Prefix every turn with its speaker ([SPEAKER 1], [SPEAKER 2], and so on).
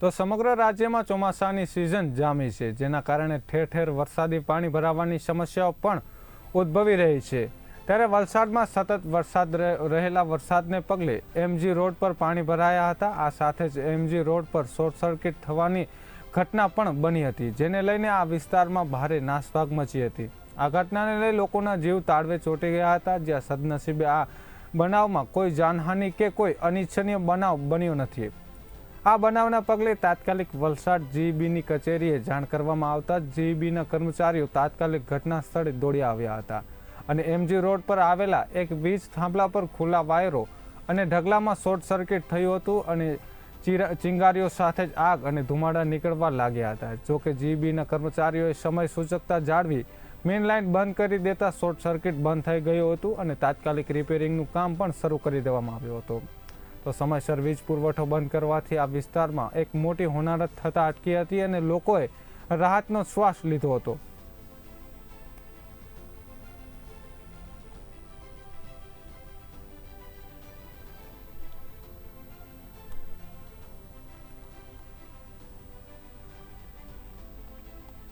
[SPEAKER 1] તો સમગ્ર રાજ્યમાં ચોમાસાની સિઝન જામી છે, જેના કારણે ઠેર ઠેર વરસાદી પાણી ભરાવાની સમસ્યાઓ પણ ઉદ્ભવી રહી છે. ત્યારે વલસાડમાં સતત વરસાદ રહેલા વરસાદને પગલે એમજી રોડ પર પાણી ભરાયા હતા. આ સાથે જ એમજી રોડ પર શોર્ટ સર્કિટ થવાની ઘટના પણ બની હતી, જેને લઈને આ વિસ્તારમાં ભારે નાસભાગ મચી હતી. આ ઘટનાને લઈ લોકોના જીવ તાળવે ચોંટી ગયા હતા, જ્યાં સદનસીબે આ બનાવમાં કોઈ જાનહાનિ કે કોઈ અનિચ્છનીય બનાવ બન્યો નથી. આ બનાવના પગલે તાત્કાલિક વલસાડ જીઈબીની કચેરીએ જાણ કરવામાં આવતા જીઈબીના કર્મચારીઓ તાત્કાલિક ઘટના સ્થળે દોડી આવ્યા હતા. અને એમજી રોડ પર આવેલા એક વીજ થાંભલા પર ખુલ્લા વાયરો અને ઢગલામાં શોર્ટ સર્કિટ થયું હતું અને ચિંગારીઓ સાથે જ આગ અને ધુમાડા નીકળવા લાગ્યા હતા. જોકે જીબીના કર્મચારીઓએ સમય સૂચકતા જાળવી મેઇન લાઇન બંધ કરી દેતા શોર્ટ સર્કિટ બંધ થઈ ગયું હતું અને તાત્કાલિક રિપેરિંગનું કામ પણ શરૂ કરી દેવામાં આવ્યું હતું. તો સમયસર વીજ પુરવઠો બંધ કરવાથી આ વિસ્તારમાં એક મોટી હોનારત થતા અટકી હતી અને લોકોએ રાહતનો શ્વાસ લીધો હતો.